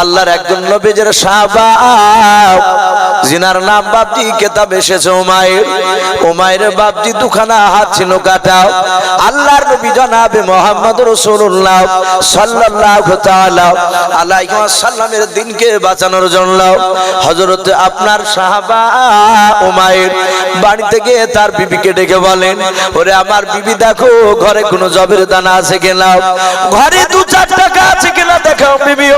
আল্লাহর একজন নবীজের নাম বাবজি কেতাব এসেছে ওমায়ের বাবজি দুখানা হাত ছিল আল্লাহর নবী মোহাম্মদ দিনকে বাঁচানোর জন্য হযরত আপনার সাহাবা ওমায়ের বাড়িতে গিয়ে তার বিবিকে ডেকে বলেন ওরে আমার বিবি দেখো, ঘরে কোনো জবের দানা আছে কিনা? ঘরে দু চার টাকা আছে কিনা দেখো বিবি।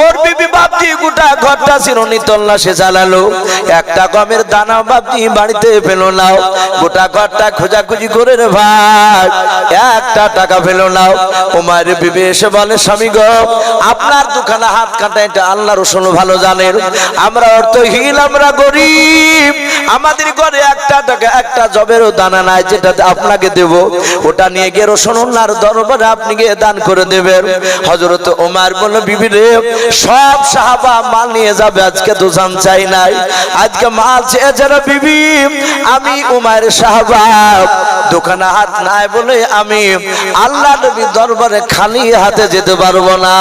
ওর বিবি বাপজি গোটা ঘরটা চিরনি তল্লাশে চালালো। একটা গমের দানা বাপজি বাড়িতে পেল না। গোটা ঘরটা খোঁজাখুঁজি করে রে ভাই, একটা টাকা পেল না। ওমায়ের বিবি এসে বলে, স্বামী গো, আপনার দুখানা হাত কাটা, এটা আল্লাহ রসুন ভালো জানেন। আমরা অর্থহীন আমরা গরিব। আমাদের ঘরে একটা টাকা, একটা জবেরও দানা নাই যেটা আপনাকে দেব। ওটা নিয়ে গিয়ে রসুল্লাহর দরবারে আপনি গিয়ে দান করে দেবেন। হজরত ওমার বলে বিবি রে, সব সাহাবা মাল নিয়ে যাবে, আজকে তো জান চাই নাই। আজকে মাল চেয়ে যারা বিবি, আমি উমার সাহাবা। দোকানে হাত নাই বলে আমি আল্লাহ নবীর দরবারে খালি হাতে যেতে পারব না।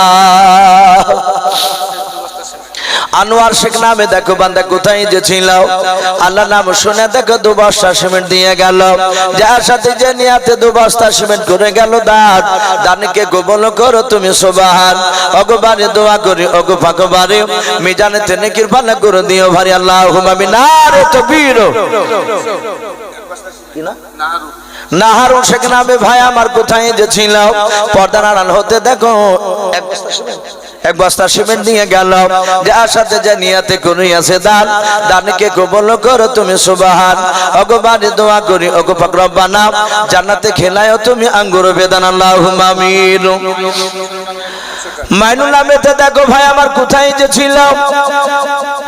আনোয়ার শেখ নামে দেখো বান্দা কোথায় যে ছিল। আল্লাহ নাম শুনে দেখো দু বস্তা সিমেন্ট দিয়ে গেল। যার সাথে যে নিয়াতে দু বস্তা সিমেন্ট করে গেল দাঁত। দানিকে গোবল করো তুমি সোবাহান। অগবারে দোয়া করি অগো ফাঁকবারে মিজানে তেনে কৃপানা করে দিও ভারি আল্লাহ হুমামি না রে তো বীর কি না? নাহারুন শেখ নামে ভাই আমার কোথায় যে ছিল। পর্দার আড়াল হতে দেখো, এক বস্তা এক বস্তা সিমেন্ট নিয়ে গেল। যার সাথে যে নিয়াতে করিয়াছে দান। দানকে কবল করো তুমি সুবাহান। অগবানে দোয়া করি অগ পাকরব্বানা জান্নাতে খেলায়ও তুমি আঙ্গুর বেদান, আল্লাহুম্মা আমিন। মাইনুল নামেতে দেখো ভাই, আমার কোথায় যে ছিল?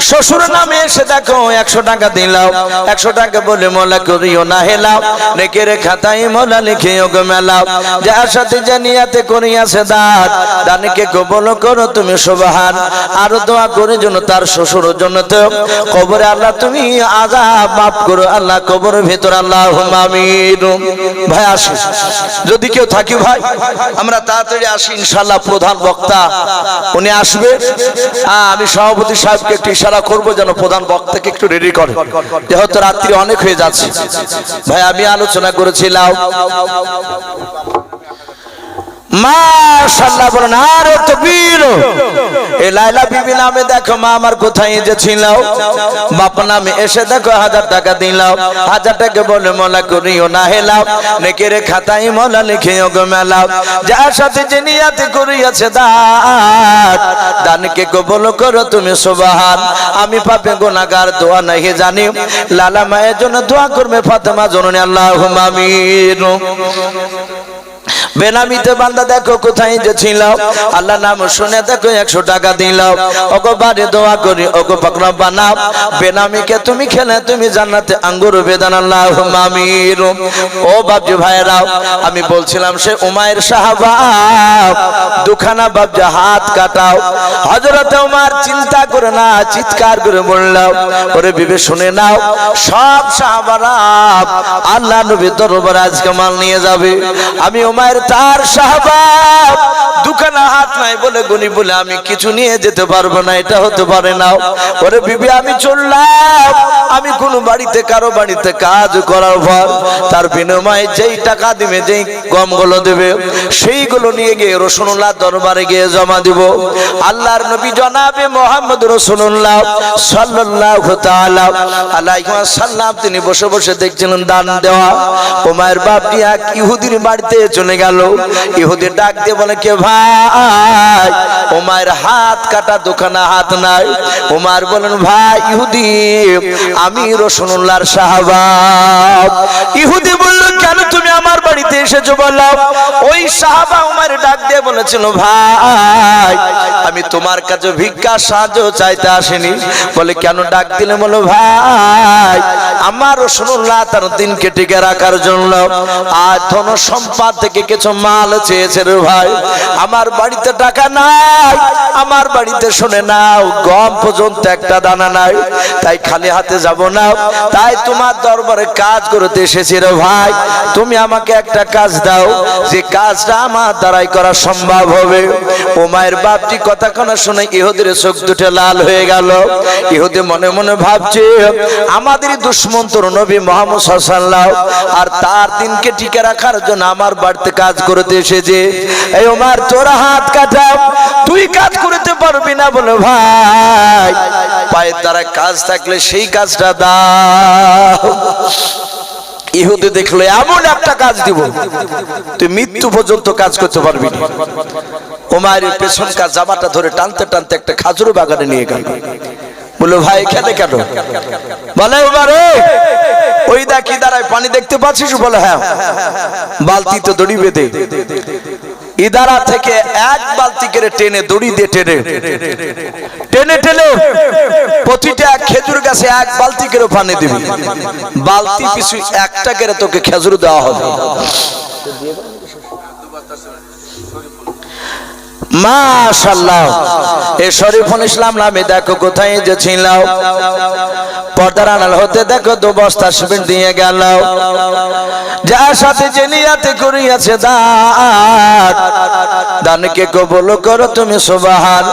শ্বশুর নামে এসে দেখো, একশো টাকা দিলাম, একশো টাকা বলে মোলা করিও না, হেলাও। রেখে রে খাতায় মোলা লিখে ওগো মেলাও। যার সাথে জানিয়াতে করিয়াছে দাঁত, দানিকে কবল করো তুমি সুবহান। আর দোয়া করে জন্য তার শ্বশুর জন্য তো কবরে আল্লাহ তুমি আজাব মাফ করো, আল্লাহ কবরের ভেতর আল্লাহ ভাই, আসি। যদি কেউ থাকি ভাই, আমরা তাড়াতাড়ি আসি ইনশাল্লাহ প্রধান বক্তা। উনি আসবে। আমি সভাপতি সাহেবকে একটু ইশারা করব যেন প্রধান বক্তাকে একটু রেডি করে। যেহেতু রাত্রি অনেক হয়ে যাচ্ছে। ভাই, আমি আলোচনা করেছিলাম। লাইলা দেখো, মা আমার কোথায় এসে দেখো, হাজার টাকা হাজার টাকা বলে করিও না খাতায় সাথে দানকে করো তুমি আমি পাপে গুনাহগার দোয়া নাহি জানি। লালা মায়ের জন্য দোয়া করবে ফাতেমা জননী, আল্লাহুম্মা আমিন। বেনামিতে বান্দা দেখো কোথায় যে আল্লাহ নাম শুনে দেখো একশো টাকা দিল। ওগো বাড়ি দোয়া করি, ওগো পাকড়া বানাও। বেনামিকে তুমি খেলে, তুমি জান্নাতে আঙ্গুর বেদান ও বাবজি ভাইরাও আমি বলছিলাম সে উমায়ের সাহাবা, দুখানা বাবজি হাত কাটাও। হজরত উমার চিন্তা করে না, চিৎকার করে বললাম ওরে বিবে, শুনে নাও, সব সাহাবারা আল্লাহ নবী দরবার আজকে মাল নিয়ে যাবে। আমি উমায়ের তার সাহাবাব দুখানা হাত নাই বলে গুনি বলে আমি কিছু নিয়ে যেতে পারব না, এটা হতে পারে না। ওরে বিবি, আমি চললাম। আমি কোন বাড়িতে, কারও বাড়িতে কাজ করার পর তার বিনিময়ে যেই টাকা দিবে, যেই গমগুলো দেবে, সেইগুলো নিয়ে গিয়ে রসুল্লাহ দরবারে গিয়ে জমা দিব। আল্লাহর নবী জনাবে মোহাম্মদ রসুল্লাহ সাল্লাল্লাহু তাআলা আলাইহি ওয়াসাল্লাম। তিনি বসে বসে দেখছিলেন দান দেওয়া। ওমায়ের এক ইহুদির বাড়িতে চলে গেল। ইহুদি ডাক দিয়ে বলে, কে ভাই? ওমায়ের হাত কাটা দোকানা হাত নাই। ওমার বলেন ভাই ইহুদি, আমি রসুল্লাহর সাহাবা। ইহুদি বলল, কেন তুমি আমার বাড়িতে এসেছ বললাম ওই সাহাবা উমার ডাক দিয়ে বলেছিল, ভাই, আমি তোমার কাছে ভিক্ষা, সাহায্য চাইতে আসিনি। বলে, কেন ডাক দিলে? বলো ভাই, আমার রসুল্লাহ তার দিনকে টিকে রাখার জন্য আর ধন সম্পদ থেকে কিছু মাল চেয়েছে রে ভাই। আমার বাড়িতে টাকা নাই। আমার বাড়িতে শুনে নাও, গম পর্যন্ত একটা দানা নাই। তাই খালি হাতে যাব না। তাই তোমার দরবারে কাজ করতে এসেছি রে ভাই। তুমি আমাকে একটা কাজ দাও। যে কাজটা আমার দ্বারাই করা সম্ভব হবে। ও মায়ের বাপটি কথা কোনা শুনে ইহুদের চোখ দুটো লাল হয়ে গেল। ইহুদি মনে মনে ভাবছে আমাদের দুশ্মন্তর নবী মোহাম্মদ সাল্লাহ আর তার দিনকে টিকে রাখার জন্য আমার বাড়িতে কাজ করতে এসেছে। এই ওমার, তোরা হাত কাটা তুই কাজ করতে পারবি না বলে ভাই। পায়ের দ্বারা কাজ থাকলে সেই কাজটা দাও। ইহুদি দেখল, এমন একটা কাজ দিব, তুই মৃত্যু পর্যন্ত কাজ করতে পারবি না। ওমায়ের পেছনকার জামাটা ধরে টানতে টানতে একটা খাজুর বাগানে নিয়ে গেল। বলল, ভাই এখানে কেন? বলে ওমারে ওই দেখি দাঁড়ায়, পানি দেখতে পাচ্ছিস? বলে হ্যাঁ বালতি তো দড়ি বেঁধে। ইদারা থেকে এক বালতি করে টেনে দড়ি দিয়ে টেনে। টেনে টেনে প্রতিটা খেজুর গাছে এক বালতি করে পানি দিবি। বালতি পিছু একটা করে তোকে খেজুর দেওয়া হবে। মাশাল্লাহ এ শরীফুল ইসলাম নামে দেখো কোথায় যে ছিলাও পর্দার আনাল হতে দেখো দু বস্তা সিমেন্ট দিয়ে গেল। যার সাথে যে নিয়াতে করিয়াছে দান দানকে কবল করো তুমি, সুবাহান।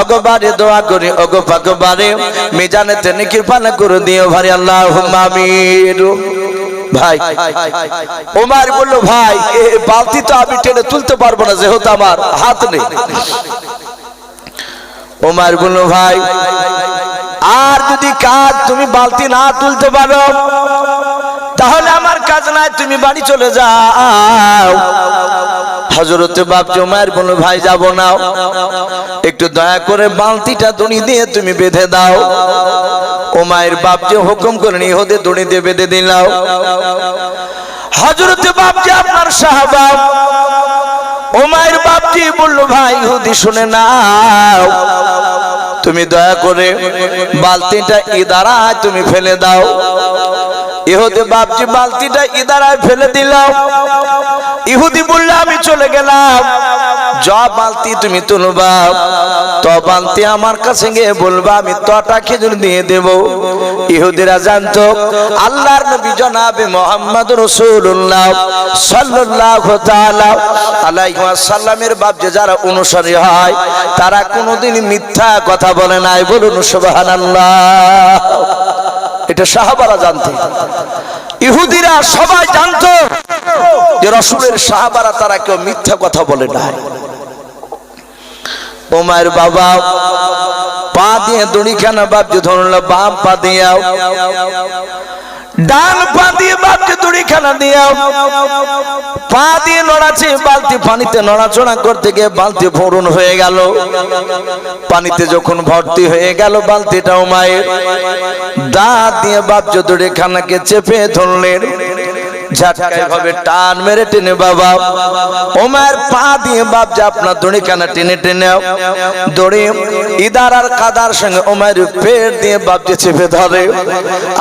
অগবারে দোয়া করি, অগ পাকবারে মিজানে তেনে কৃপানা করে দিও ভারি আল্লাহ আমির ভাই। ওমার বলল, ভাই বালতি তো আমি টেনে তুলতে পারব না, যেহেতু আমার হাত নেই। ওমার বলল, ভাই, আর যদি কাজ তুমি বালতি না তুলতে পারো, তাহলে আমার কাজ নাই, তুমি বাড়ি চলে যাও। হজরতে বাপ জমায়ের কোনো ভাই, যাব না। একটু দয়া করে বালতিটা দড়ি দিয়ে তুমি বেঁধে দাও। ও মায়ের বাপ যে হুকুম করেন ইহুদে দড়ি দিয়ে বেঁধে দিলাও হজরতে বাপ যে আপনার সাহাবা ও মায়ের বাপজি বলল, ভাই হুদি শুনে নাও। তুমি দয়া করে বালতিটা ইদারায় তুমি ফেলে দাও। ইহুদি বাপজি বালতিটা ইদারায় ফেলে দিলাম। ইহুদি বললে, আমি চলে গেলাম। য বালতি তুমি তুলবা, ত বালতি আমার কাছে গিয়ে বলবা, আমি তটা খেজুর দিয়ে দেব। ইহুদিরা জানতো, আল্লাহর নবী জনাবে মোহাম্মদ রসুল্লাহ আলাইহি ওয়াসাল্লামের বাপ যে যারা অনুসারী হয়, তারা কোনোদিন মিথ্যা কথা বলে নাই। বলুন, সুবহানাল্লাহ। এটা সাহাবারা জানতো। ইহুদিরা সবাই জানতো যে রসুলের সাহাবারা তারা কেউ মিথ্যা কথা বলে না ওমায়ের বাবা, পা দিয়ে দুনিখিয়ানা বাপ যে ধরল বাপ পা দিয়াও। ডান পা দিয়ে বাপকে খেলা দিয়ে পা দিয়ে নড়াচ্ছে বালতি পানিতে নড়াচড়া করতে গিয়ে বালতি ভরুন হয়ে গেল। পানিতে যখন ভর্তি হয়ে গেল, বালতিটাও মায়ের। দাঁত দিয়ে বাপ যদুরে খানাকে চেপে ধরলেন। ঝাটকায় ভাবে টান মেরে টেনে বাবা। ওমার পা দিয়ে বাপ যে আপনার দড়ি কানা টেনে টেনে দড়ি ইদার আর কাদার সঙ্গে ওমার পেট দিয়ে বাপ যে চেপে ধরে।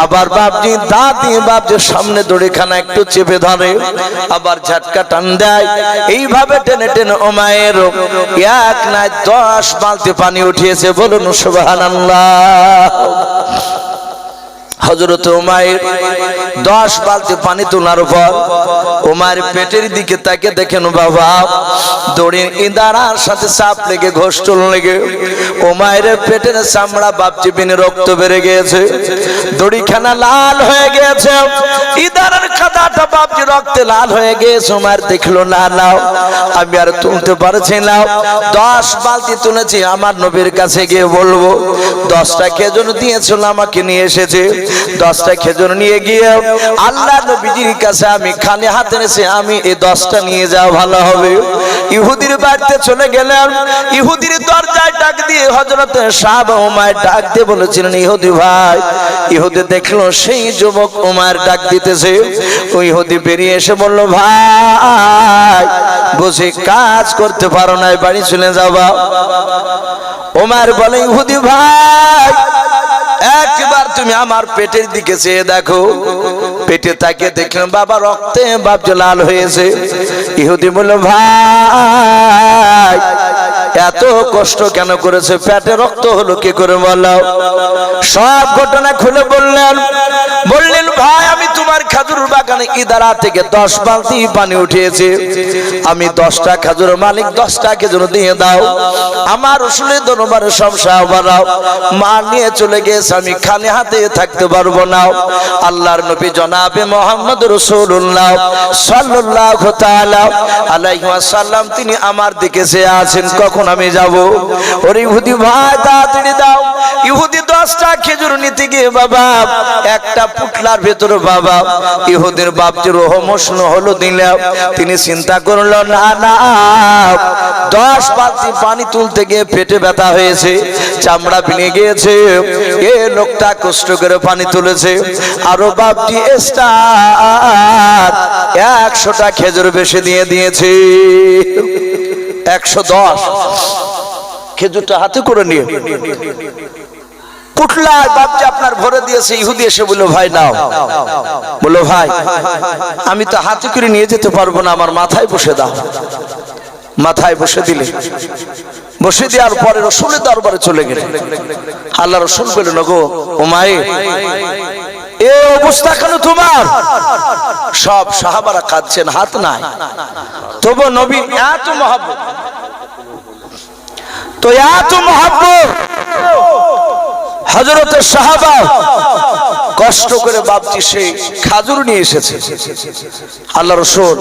আবার বাপজি দাঁত দিয়ে বাপ যে সামনে দড়ি খানা একটু চেপে ধরে। আবার ঝাটকা টান দেয় এইভাবে টেনে টেনে ওমায়ের। এক নাই দশ বালতি পানি উঠিয়েছে বলুন সুবহানাল্লাহ। হজরত উমায়ের দশ বালতি পানি তোলার পর উমায়ের পেটের দিকে তাকে দেখেন, বাবা, দড়ির ইদারার সাথে চাপ লেগে, ঘোষটল লেগে। উমায়ের পেটের চামড়া বাপজি বিনে রক্ত বেড়ে গিয়েছে। দড়িখানা লাল হয়ে গিয়েছে। ইদারার খাদাটা বাপজি রক্তে লাল হয়ে গিয়েছে। উমায়ের দেখল, না নাও আমি আর তুলতে পারছি না। দশ বালতি তুলেছি, আমার নবীর কাছে গিয়ে বলব, দশটা খেজুর দিয়েছিল, আমাকে নিয়ে এসেছে। দশটা খেজুর নিয়ে গিয়ে আল্লাহ নবীজির কাছে আমি খালি হাতে এসে আমি এই দশটা নিয়ে যাওয়া ভালো হবে। ইহুদির বাড়িতে চলে গেলাম, ইহুদির দরজায় ডাক দিয়ে হজরত সাহাব ওমায় ডাক দিয়ে বলেছিলেন, ইহুদি ভাই, ইহুদি দেখল সেই যুবক ওমার ডাক দিতেছে। ওই ইহুদি বেরিয়ে এসে বলল, ভাই বসে কাজ করতে পারো না বাড়ি চলে যাবা? ওমার বলে, ইহুদি ভাই একবার তুমি আমার পেটের দিকে চেয়ে দেখো। পেটে তাকে দেখলাম, বাবা রক্তে বাপ লাল হয়েছে। ইহুদি বলল, ভাই, এত কষ্ট কেন করেছে? পেটে রক্ত হলো কি করে বলাও সব ঘটনা খুলে বললেন বললেন, ভাই, আমি তোমার খাজুর বাগানে ইদারা থেকে দশ বালতি পানি উঠিয়েছি। আমি দশটা খাজুর মালিক দশটা খেজুর দিয়ে দাও। আমার রসুলে দরবার সব সাহাবারাও মা নিয়ে চলে গেছে, আমি খালি হাতে থাকতে পারব না। আল্লাহর নবী জনাবে মোহাম্মদ রসুল্লাহ তাআলা আলাইহি তিনি আমার দিকে সে আছেন, কখন আমি যাব? ওরে ইহুদি ভাই, তাড়াতাড়ি দাও। ইহুদি দশটা খেজুর নিতে গিয়ে বাবা, একটা পুটলার ভেতরে বাবা, ইহুদের বাপ যে রহমস্ন হলো দিলে তিনি চিন্তা করল, না না, দশ বালতি পানি তুলতে গিয়ে পেটে ব্যথা হয়েছে, চামড়া ভেঙে গিয়েছে, এ লোকটা কষ্ট করে পানি তুলেছে, আরও বাপটি একশোটা খেজুর বেশি দিয়ে দিয়েছে, একশো দশ। খেজুরটা হাতে করে নিয়ে পুটলায় বাপজি আপনার ভরে দিয়েছে, ইহুদি এসে বলল, ভাই, নাও। বলল, ভাই, আমি তো হাতে করে নিয়ে যেতে পারব না, আমার মাথায় বসে দাও। মাথায় বসে দিলে। বসে দেওয়ার পরে রসুলের দরবারে চলে গেলে। আল্লাহ রসুল বললেন গো ও মায়ে, এ অবস্থা কেন তোমার? সব সাহাবারা কাঁদছেন, হাত নাই। তবু নবী, এত মহাব্বত। তো এত মহাব্বত। হজরতের সাহাবা কষ্ট করে বাপজি সেই খাজুর নিয়ে এসেছে। আল্লাহ রসুল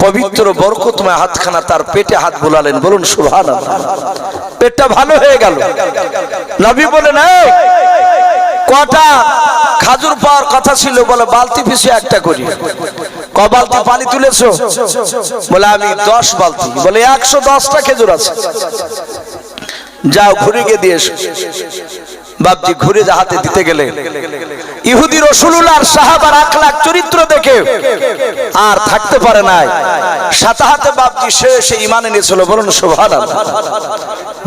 পবিত্র বরকতময় হাতখানা তার পেটে হাত বোলালেন বলুন সুহান পেটটা ভালো হয়ে গেল। নবী বলেন "এই, কটা খাজুর পাওয়ার কথা ছিল বলে বালতি পিছু একটা করি। ক বালতি পানি তুলেছো? বলে আমি দশ বালতি। বলে একশো দশটা খেজুর আছে। যাও ঘুরে গিয়ে দিয়ে এসো। বাপজি ঘুরে যা হাতে দিতে গেলে। ইহুদি রসুলুল্লাহর সাহাবার আখলাক চরিত্র দেখে আর থাকতে পারে নাই। সাথে হাতে বাপজি সে সে ইমানে নিয়েছিল বলুন সোভান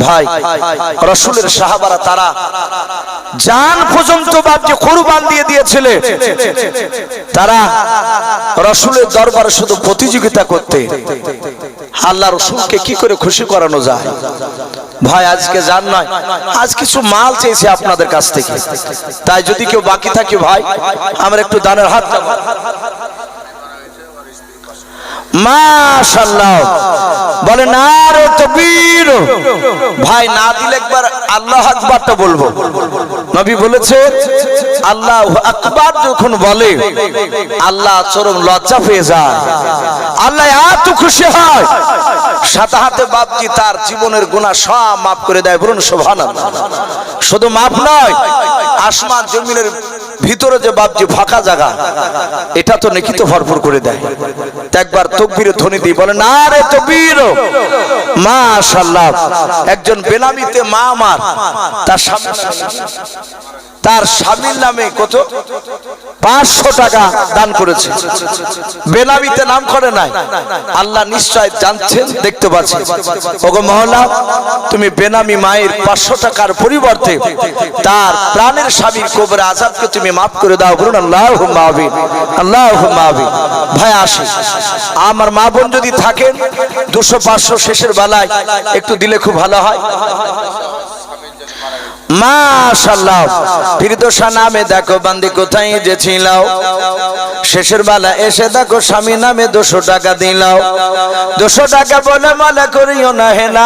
ভাই, রসুলের সাহাবারা তারা জান পর্যন্ত বাপজি কোরবান দিয়ে দিয়েছিলে। তারা রসুলের দরবারে শুধু প্রতিযোগিতা করতে। আল্লাহ রসুলকে কি করে খুশি করানো যায়? ভাই, আজকে জান নয় আজ কিছু মাল চেয়েছে আপনাদের কাছ থেকে। তাই যদি কেউ বাকি থাকে ভাই, আমার একটু দানের হাত বলে না ভাই, না দিলে একবার আল্লাহ আকবারটা বলব। নবী বলেছে, আল্লাহ আকবার যখন বলে, আল্লাহ চরম লজ্জা পেয়ে যায়। আল্লাহ এত খুশি হয়। সাদা হাতে বাপজি তার জীবনের গুণা সব মাফ করে দেয়। বলুন শোভান শুধু মাফ নয়, আসমান জমিনের ভিতরে যে বাপ যে ফাঁকা জায়গা, এটা তো নেকি তো ভরপুর করে দেয়। একবার তকবীরে ধ্বনি দিই, বলে, না রে তকবীর, মাশাআল্লাহ, একজন বেনামিতে মা আমার, তার স্বামী তার স্বামীর নামে কত? পাঁচশো টাকা দান করেছে। বেনামিতে নাম করে নাই। আল্লাহ নিশ্চয় জানছেন, দেখতে পাচ্ছেন। ওগো মহলা তুমি বেনামি মায়ের পাঁচশো টাকার পরিবর্তে তার প্রাণের স্বামীর কবরে আজাদকে তুমি মাফ করে দাও বলুন আল্লাহ মাহবিন আল্লাহ মাহবিন ভাই আসে আমার মা বোন যদি থাকেন, দুশো পাঁচশো শেষের বেলায় একটু দিলে খুব ভালো হয়। মাশাল্লাহ যে শেষের বেলা এসে দেখো, স্বামী নামে দুশো টাকা দিলাও। দুশো টাকা বলে মলা করিও না হেলা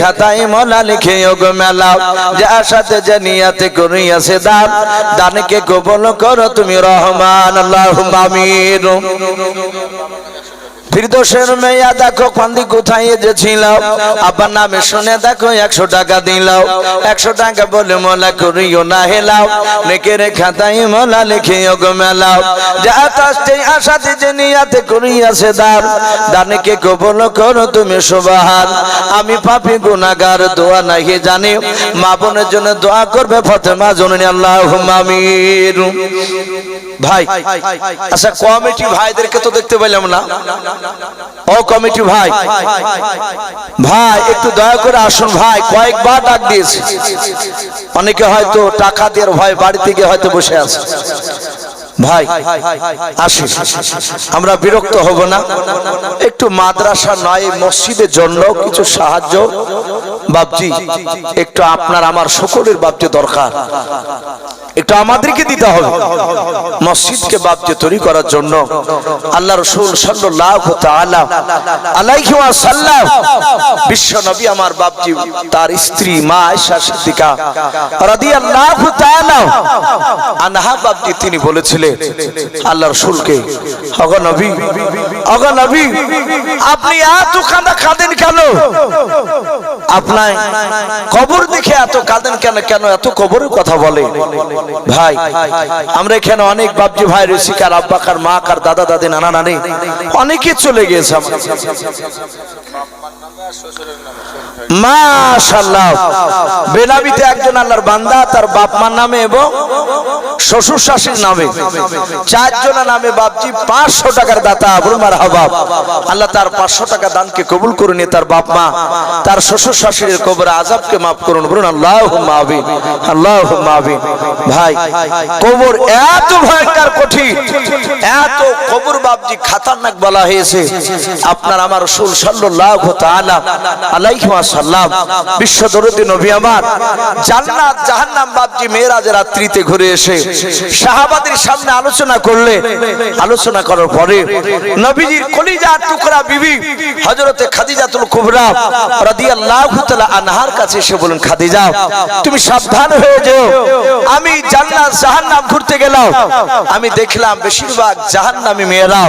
খাতায় মলা লিখে গো মেলাও। যার সাথে জানিয়াতে করিয়াছে দান, দানকে কবল করো তুমি রহমান, আল্লাহ আমিন। ফিরদোসের মেয়া দেখো কান্দি কোথায় এসেছিল আব্বার নামে শুনে দেখো, একশো টাকা দিলাও একশো টাকা বলে মোলা করিও না হেলাও। লেখে রে খাতাই মোলা লিখে গো মেলাও। যা কাস্তে আশাতে যে নিয়াতে করিয়াছে দান। দানকে কবল করো তুমি সুবাহান। আমি পাপি গুনাগার দোয়া নাহি জানি। মা বোনের জন্য দোয়া করবে ফতেমা জননী আল্লাহ আমির ভাই আচ্ছা কমিটি ভাইদেরকে তো দেখতে পেলাম না। ও কমিটি ভাই ভাই, একটু দয়া করে আসুন ভাই, কয়েকবার ডাক দিয়েছে। অনেকে হয়তো টাকা দিয়ে ভয় বাড়ি থেকে হয়তো বসে আছে। ভাই, আসি। আমরা বিরক্ত হব না। একটু মাদ্রাসা নয়, মসজিদের জন্য কিছু সাহায্য বাপজি, একটু আপনার আমার সকলের বাপজি দরকার। একটু আমাদেরকে দিতে হবে। মসজিদকে বাপজি তৈরি করার জন্য আল্লাহ রসুল ওয়াসাল্লাম বিশ্ব নবী আমার বাপজি, তার স্ত্রী মা আয়েশা সিদ্দিকা রাদিয়াল্লাহু তাআলা আনহা বাপজি, তিনি বলেছিলেন, আল্লাহ রসুলকে, অগ নবী অগ আপনি এত কাঁদা কাঁদেন কেন আপনার কবর দেখে এত কাঁদেন কেন কেন এত কবরের কথা বলে ভাই, আমরা এখানে অনেক বাপজি ভাই রসিকার আব্বাকার মা কার দাদা দাদি, নানা নানি, অনেকে চলে গিয়েছে। বেনাবিতে একজন আল্লাহর বান্দা, তার নামে এবং শ্বশুর শাশুড়ির নামে। চারজনের নামে, বাপজি পাঁচশো টাকার দাতা মারহাবা। আল্লাহ তার পাঁচশো টাকা দানকে কবুল করে নিয়ে তার তার শ্বশুর কবর আজাবকে মাফ করুন। বলুন আল্লাহ আল্লাহ ভাই, কবর এত ভয়ঙ্কর কঠিন, এত কবর বাপজি খাতারনাক বলা হয়েছে। আপনার আমার রসুল তাআলা আলাইহি ওয়াসাল্লাম বিশ্ব দরদি নবী আমার, জান্নাত, জাহান্নাম বাপজি মেরাজের রাত্রিতে ঘুরে এসে সাহাবাদের সামনে আলোচনা করলে, আলোচনা করার পরে নবীজির কলিজার টুকরা বিবি হযরতে খাদিজাতুল কুবরা রাদিয়াল্লাহু তাআলা আনহার কাছে এসে বলেন খাদিজা, তুমি সাবধান হয়ে যেও। আমি জান্নাত, জাহান্নাম ঘুরতে গেলাম। আমি দেখলাম বেশিরভাগ জাহান্নামী মেয়েরা,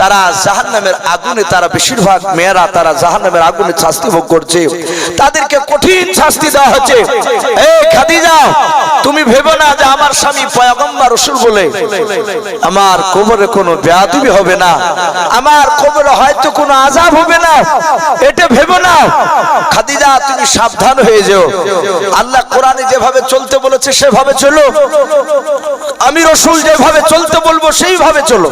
তারা জাহান্নামের আগুনে, তারা বেশিরভাগ মেয়েরা, তারা জাহান্নামের আগুনে শাস্তি ভোগ করছে। তাদেরকে কঠিন শাস্তি দেওয়া হচ্ছে। এই খাদিজা তুমি ভেবো না যে আমার স্বামী পয়গম্বর রসুল বলে আমার কোমরে কোনো বেয়াদবি হবে না, আমার কোমরে হয়তো কোনো আজাব হবে না, এটা ভেবো না। খাদিজা, তুমি সাবধান হয়ে যেও। আল্লাহ কোরআনে যেভাবে চলতে বলেছে সেভাবে চলো। আমি রসুল যেভাবে চলতে বলব সেইভাবে চলো।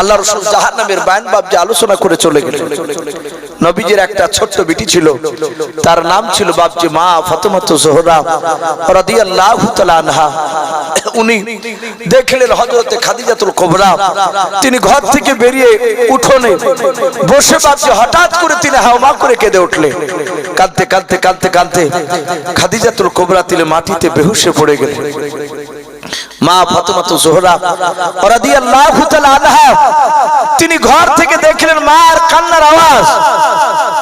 আল্লাহ রসুল জাহান নামের বায়ন বাপ যে আলোচনা করে চলে গেলেন। নবীজির একটা ছোট্ট বিটি ছিল। তার নাম ছিল বাপজি মা ফতেমত জোহরা রাদিয়াল্লাহু তাআলা আনহা। উনি দেখলেন হযরতে খাদিজাতুল কুবরা। তিনি ঘর থেকে বেরিয়ে উঠোনে বসে বাপজি হঠাৎ করে তিনি হাওমা করে কেঁদে উঠলেন। কাঁদতে কাঁদতে কাঁদতে কাঁদতে খাদিজাতুল কুবরা তিনি মাটিতে বেহুশে পড়ে গেলেন। মা ফাতেমা তো জোহরা রাদিয়াল্লাহু তিনি ঘর থেকে দেখলেন মার কান্নার আওয়াজ।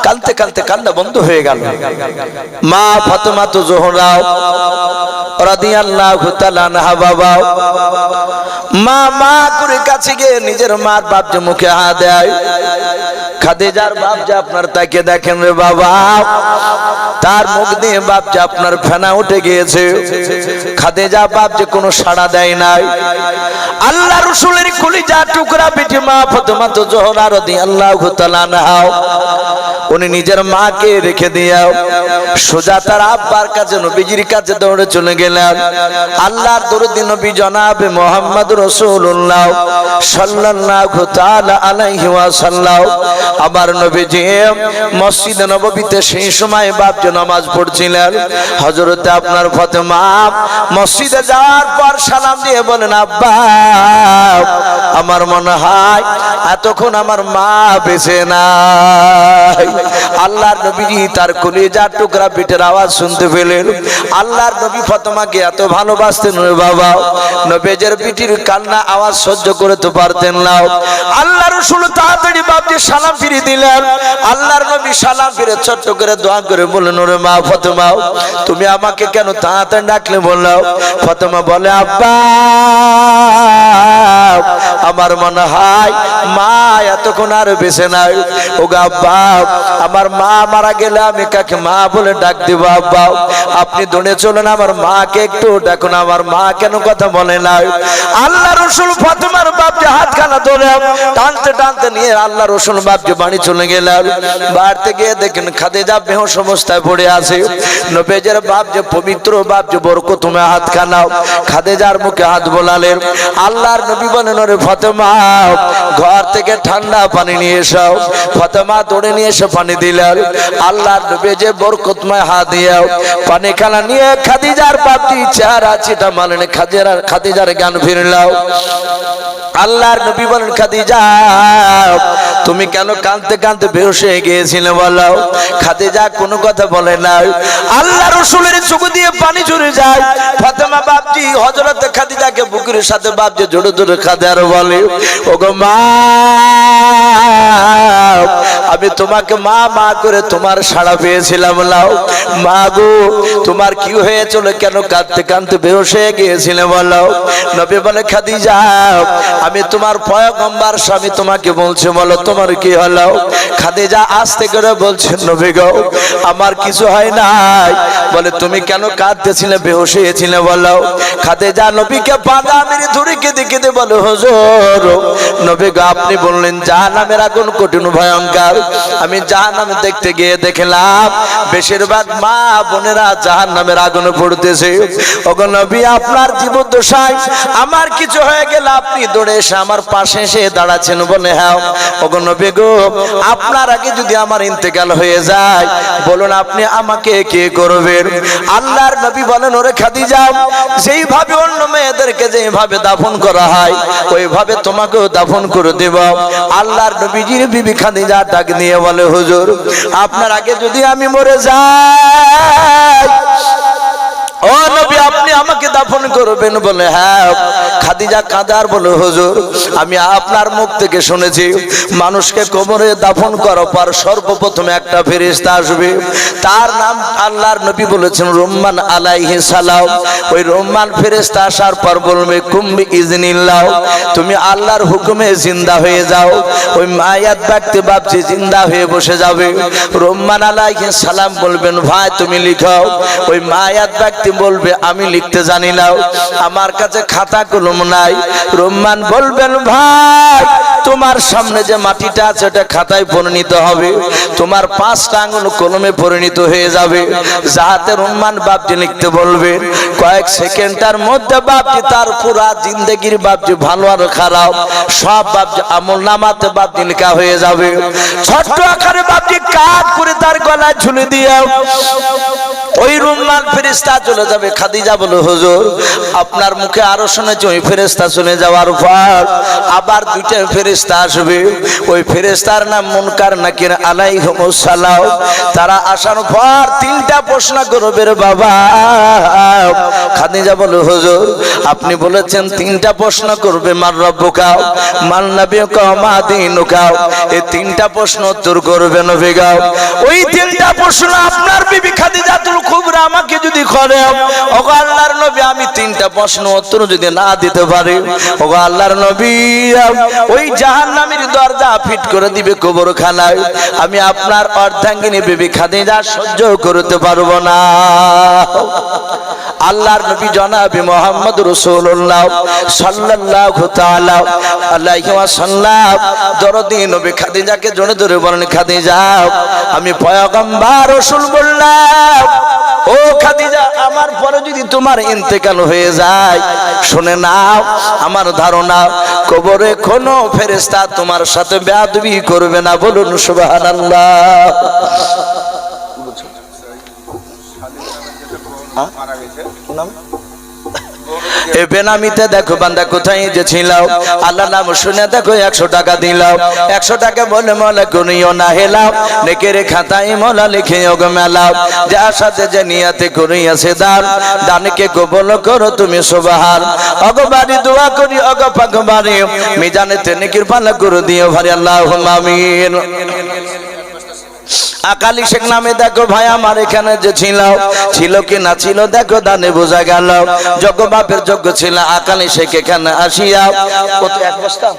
কাঁদতে কাঁদতে কান্না বন্ধ হয়ে গেল। মা ফাতেমা তো জোহরা নিজের মার বাপ যে মুখে দেয়। খাদিজার বাপ যে আপনার তাকে দেখেন রে বাবা। তার মুখ দিয়ে বাপ যে আপনার ফেনা উঠে গিয়েছে। খাদিজা বাপ যে কোনো সাড়া দেয় নাই। আল্লাহ রসুলের কলিজা টুকরা পিঠে মা ফাতেমা তো জোহরা রাদিয়াল্লাহু তাআলা আনহা। উনি নিজের মাকে রেখে দিয়াও সোজা তার আব্বার কাছে, নবীজির কাছে দৌড়ে চলে গেলেন। আল্লাহর দরদি নবী জনাবে মোহাম্মদ সাল্লাল্লাহু তাআলা আলাইহি নবীজি নববীতে সেই সময় নামাজ পড়ছিলেন। হযরতে আপনার ফাতেমা মসজিদে যাওয়ার পর সালাম দিয়ে বলেন আব্বা, আমার মনে হয় এতক্ষণ আমার মা বেঁচে নাই। আল্লাহর নবীজি তার কলিজার টুকরা পিঠের আওয়াজ শুনতে পেলেন। আল্লাহর নবী ফাতেমাকে এত ভালোবাসতেন বাবা। নবীজের পিঠির কান্না, আওয়াজ সহ্য করে তো পারতেন না। আল্লাহ রসুল তাড়াতাড়ি বাপজি সালাম ফিরে দিলেন। আল্লাহর নবী সালাম ফিরে ছোট্ট করে দোয়া করে বললেন, ওরে মা ফাতেমা, তুমি আমাকে কেন তাড়াতাড়ি ডাকলে? বললাও ফাতেমা বলে, আব্বা, আমার মনে হয় মা এতক্ষণ আর বেঁচে নাই। ও গা আব্বা, আমার মা মারা গেলে আমি কাকে মা বলে ডাক দিব, আব্বা? আপনি দৌড়ে চলেন, আমার মাকে একটু ডাকুন আমার মা কেন কথা বলে নাই আল্লাহ রসুল ফাতেমার বাপ যে হাত খানা ধরে টানতে টানতে নিয়ে আল্লাহ রসুল বাপ যে বাড়ি চলে গেলেন। বাড়িতে গিয়ে দেখেন খাদে যা বেহস অবস্থায় পড়ে আছে। নবেজের বাপ যে পবিত্র, বাপ যে বরকত তুমি হাত খানাও খাদে যার মুখে হাত বোলালেন। আল্লাহর নবী বলেন, ওরে ফাতেমা, ঘর থেকে ঠান্ডা পানি নিয়ে এসো। ফাতেমা দৌড়ে নিয়ে এসে পানি দিলেন। আল্লাহর নবী যে বরকতময় হাত দিয়ে পানি খানা নিয়ে খাদিজার বাপটি চেহারা চিটা মানেন খাদিজার খাদিজার জ্ঞান ফিরলাও। আল্লাহর নবী বলেন, খাদিজা, তুমি কেন কাঁদতে কাঁদতে বেহস হয়ে গিয়েছিলে বলো? খাদিজা কোনো কথা বলে না আল্লাহ রসুলের চোখ দিয়ে পানি ঝরে যায়। ফাতেমা বাপজি হজরত খাদিজাকে বুকের সাথে বাপজি জোরে জোরে খাদে আর বলে, ওগো মা আমি তোমাকে মা মা করে তোমার সাড়া পেয়েছিলাম লাও। মা গো, তোমার কি হয়েছিল? কেন কাঁদতে কাঁদতে বেহস হয়ে গিয়েছিলে বলো। নবী বলে খাদি খাদিজা, আমি তোমার পয়গম্বার স্বামী তোমাকে বলছে বলো, তোমার কি হলো? খাদিজা আস্তে করে বলছেন নবী গো, আমার কিছু হয় নাই। বলে, তুমি কেন কাঁদতেছিলে বেহস হয়েছিলে বলো। খাদিজা নবীকে বাঁধা মেরে ধরে কেঁদে কেঁদে বলো, হুজুর, নবী গো, আপনি বললেন, জাহান্নামের আগুন কঠিন, ভয়ঙ্কর। আমি জাহান্নামে দেখতে গিয়ে দেখলাম, বেশিরভাগ মা বোনেরা জাহান্নামের আগুনে পড়তেছে। ওগো আপনার জীবদ্দশায় আমার কিছু হয়ে গেলে, আপনি দৌড়ে এসে আমার পাশে এসে দাঁড়াচ্ছেন বলে হ্যাঁ। ওগো নবী গো, আপনার আগে যদি আমার ইন্তেকাল হয়ে যায়, বলুন আপনি আমাকে কে করবেন? আল্লাহর নবী বলেন, ওরে খাদি খাদিজা, যেইভাবে অন্য মেয়েদেরকে যেভাবে দাফন করা হয়, ওইভাবে তোমাকেও দাফন করে দেব। আল্লাহর নবীজির বিবি খাদিজা ডাক নিয়ে বলে হুজুর আপনার আগে যদি আমি মরে যাই ও নবী, আপনি আমাকে দাফন করবেন বলে হ্যাঁ খাদিজা কাদার বলে, হুজুর, আমি আপনার মুখ থেকে শুনেছি, মানুষকে কোমরে দাফন করার পর সর্বপ্রথম একটা ফেরেশতা আসবে। তার নাম আল্লাহর নবী বলেছেন রহমান আলাইহি সালাম। ওই রহমান ফেরেশতা আসার পর বলবে, কুম্বি ইজনিল্লাহ তুমি আল্লাহর হুকুমে জিন্দা হয়ে যাও। ওই মায়াত ব্যক্তি ভাবছি, জিন্দা হয়ে বসে যাবে। রহমান আলাইহি সালাম বলবেন, ভাই, তুমি লিখাও ওই মায়াত ব্যক্তি বলবে, আমি লিখতে জানি না, আমার কাছে খাতা কলম নাই। রহমান বলবেন, ভাই, তোমার সামনে যে মাটিটা আছে, ওটা খাতায় পরিণত হবে। তোমার পাঁচটা আঙুল কলমে পরিণত হয়ে যাবে। যাহাতে রহমান বাপটি লিখতে বলবে, কয়েক সেকেন্ডের মধ্যে বাপটি তার পুরা জিন্দগির বাপটি ভালো আর খারাপ, সব বাপটি আমল নামাতে বাপটি লেখা হয়ে যাবে। ছোট্ট আকারে বাপটি কাক করে তার গলায় ঝুলে দিয়ে ওই রুম্মান ফেরিস্তা চলে যাবে। খাদিজা বলে, হুজুর, আপনার মুখে আরও শুনেছি, ওই ফেরেস্তা চলে যাওয়ার পর আবার দুইটা ফেরিস্তা আসবে। ওই ফেরেস্তার নাম মুনকার নাকির আলাইহিমুসসালাম তারা আসার পর তিনটা প্রশ্ন করবে বাবা। খাদিজা বলে, হুজুর, আপনি বলেছেন তিনটা প্রশ্ন করবে, মার রব্বুকা মান নবিয়ুকা মা দিনুকা। এই তিনটা প্রশ্ন উত্তর করবে নবী গাও ওই তিনটা প্রশ্ন আপনার বিবি খাদিজাতুল কুবরা আমাকে যদি করে, ওগো আল্লাহর নবী, আমি তিনটা প্রশ্ন উত্তর যদি না দিতে পারি, ওগো আল্লাহর নবী, ওই জাহান্নামের দরজা ফিট করে দিবে কবরখানায়, আমি আপনার অর্ধাঙ্গিনী বিবি খাদিজা সহ্য করতে পারব না। আল্লাহর নবী জনাবি মোহাম্মদ রসুল্লাহ সাল্লাল্লাহু তাআলা আলাইহি ওয়াসাল্লাম। দরদি নবী খাদিজাকে জনে ধরে বলেন খাদিজা আমি পয়গম্বর রাসূল বললাম ও খাদিজা আমার পরে যদি তোমার ইন্তেকাল হয়ে যায় শুনে নাও আমার ধারণা কবরে কোনো ফেরেশতা তোমার সাথে বেয়াদবি করবে না। বলুন সুবহানাল্লাহ। এ বেনামিতে দেখো বান্দা কোথায় যে ছিল আল্লাহ নাম শুনে দেখো একশো টাকা দিলাম। একশো টাকা বলে মলে গুনিও না হেলাম। নেকের খাতায় মলা লিখে ওগো মেলাও যার সাথে যে নিয়াতে করিয়াছে দান। দানকে কবল করো তুমি সুবাহার অগবারি দোয়া করি অগ পাক বাড়ি। মিজানে তেনে কৃপালা করে দিও ভারি আল্লাহ আমিন। আকালি শেখ নামে দেখো ভাই, আমার এখানে যে ছিল ছিল কি না ছিল, দেখো দানে বোঝা গেল। যজ্ঞ বাপের যজ্ঞ ছিল আকালি শেখ এখানে আসিয়া কত এক বস্তা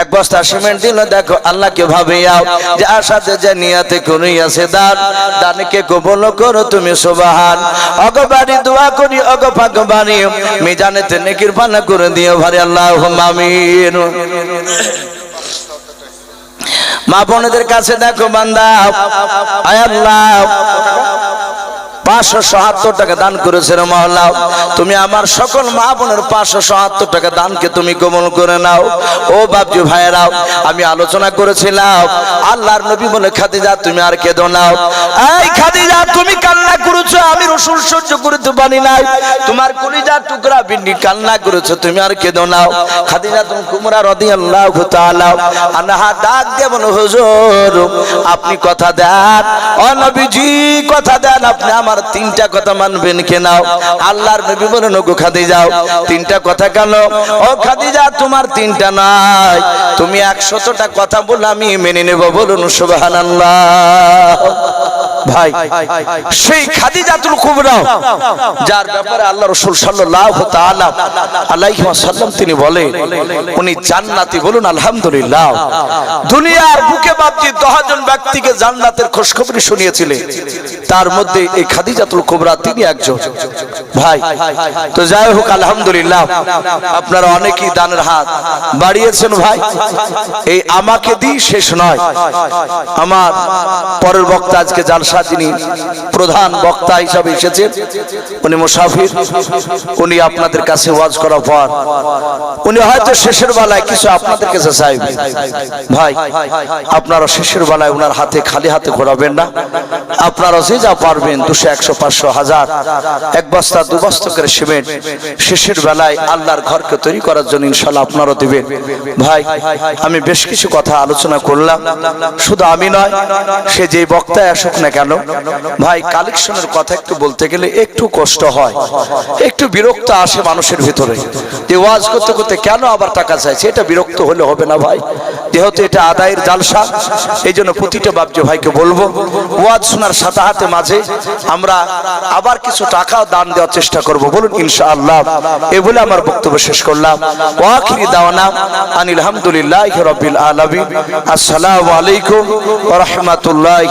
এক বস্তা সিমেন্ট দিল, দেখো আল্লাহকে ভাবিয়াও যে আশাতে যে নিয়াতে করিয়াছে দান, দানকে কবল করো তুমি, সুবাহান। অগবাড়ি দোয়া করি, অগ ফাগবাড়ি মিজানেতে নেকির পানা করে দিও, ভারি আল্লাহ আমিন। মা বোনদের কাছে দেখো বান্দা। আয় আল্লাহ। পাঁচশো টাকা দান করেছে রে মহল্লা তুমি আমার সকল মা বোনের পাঁচশো টাকা দানকে তুমি কমল করে নাও। ও বাপজি ভাইয়েরাও, আমি আলোচনা করেছিলাম, আল্লাহর নবী বলে, খাদিজা, তুমি আর কেঁদো নাও এই খাদিজা, তুমি কান্না করেছ, আমি রসুল সহ্য করতে পারি নাই। তোমার কলিজা টুকরা বিন্ডি কান্না করেছ, তুমি আর কেঁদো নাও খাদিজা তুমি কুমরা রদি আল্লাহ আনাহা ডাক দিয়ে বলো, হুজুর, আপনি কথা দেন। ও নবীজি, কথা দেন, আপনি আমার তিনটা কথা মানবেন কেনাও আল্লাহর নবী বলেন, ওগো খাদিজাও তিনটা কথা কেন? ও খাদিজা, তোমার তিনটা নাই। তুমি একশতটা কথা বলে আমি মেনে নেব, বলুন, সুবহানাল্লাহ। ভাই, সেই খাদিজাতুল কুবরা, যার ব্যাপারে আল্লাহ রাসূল সাল্লাল্লাহু তাআলা আলাইহি ওয়াসাল্লাম তিনি বলে, উনি জান্নাতি বলুন, আলহামদুলিল্লাহ। দুনিয়ার বুকে বাপজি 10 জন ব্যক্তিকে জান্নাতের খোশখবরি শুনিয়েছিলেন তার মধ্যে এই খাদিজাতুল কুবরা তিনি একজন। ভাই, তো যাই হোক, আলহামদুলিল্লাহ। আপনারা অনেকেই দানের হাত বাড়িয়েছেন, ভাই। এই আমাকে দিই শেষ নয়। আমার পরের বক্তা আজকে জালসা যিনি প্রধান বক্তা হিসাবে এসেছেন। উনি মুসাফির, উনি আপনাদের কাছে ওয়াজ করার পর। উনি হয়তো শেষের বেলায় কিছু আপনাদের কাছে চাইবে। ভাই, আপনারা শেষের বেলায় ওনার হাতে, খালি হাতে ঘোরাবেন না। আপনারা যে যা পারবেন, দুশো, একশো, পাঁচশো, হাজার, এক বস্তা, দু বস্তা করে সিমেন্ট, শেষের বেলায় আল্লাহর ঘরকে তৈরি করার জন্য ইনশাল্লাহ আপনারও দেবেন। ভাই, আমি বেশ কিছু কথা আলোচনা করলাম। শুধু আমি নয়, সে যে বক্তায় আসুক না কেন ভাই কালেকশনের কথা একটু বলতে গেলে একটু কষ্ট হয়। একটু বিরক্ত আসে মানুষের ভিতরে। যে ওয়াজ করতে করতে কেন আবার টাকা চাইছে? এটা বিরক্ত হলে হবে না ভাই। যেহেতু এটা আদায়ের জালসা এই জন্য প্রতিটা বাবজ ভাইকে বলব, ওয়াজ শোনার সাথে হাতে মাঝে আমরা আবার কিছু টাকা দান দেওয়ার চেষ্টা করব। বলুন, ইনশাআল্লাহ। এ বলে আমার বক্তব্য শেষ করলাম। ওয়াখিরি দাওয়ানা আনিল হামদুলিল্লাহ রবিল আলমী আসসালামু আলাইকুম রহমতুল্লাহ